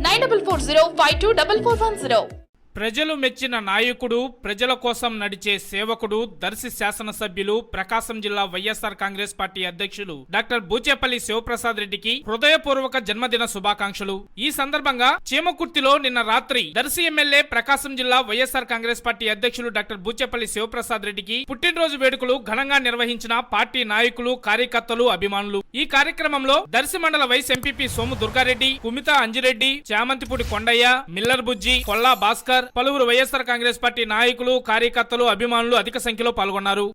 nine double four zero five two double four one zero. ప్రజలు మెచ్చిన నాయకుడు ప్రజల కోసం నడిచే సేవకుడు దర్శి శాసనసభ్యులు ప్రకాశం జిల్లా వైఎస్ఆర్ కాంగ్రెస్ పార్టీ అధ్యక్షులు డాక్టర్ బూచేపల్లి శివప్రసాద్ రెడ్డికి హృదయపూర్వక జన్మదిన శుభాకాంక్షలు. ఈ సందర్భంగా చీమకుర్తిలో నిన్న రాత్రి దర్శి ఎమ్మెల్యే ప్రకాశం జిల్లా వైఎస్ఆర్ కాంగ్రెస్ పార్టీ అధ్యక్షులు డాక్టర్ బూచేపల్లి శివప్రసాద్ రెడ్డికి పుట్టినరోజు వేడుకలు ఘనంగా నిర్వహించిన పార్టీ నాయకులు కార్యకర్తలు అభిమానులు. ఈ కార్యక్రమంలో దర్శి మండల vice MPP Somu Durgareddy Kumitha Anjireddy Chamanthipudi Kondaiah miller Bujji Kolla Bhaskar పలువురు వైఎస్ఆర్ కాంగ్రెస్ పార్టీ నాయకులు కార్యకర్తలు అభిమానులు అధిక సంఖ్యలో పాల్గొన్నారు.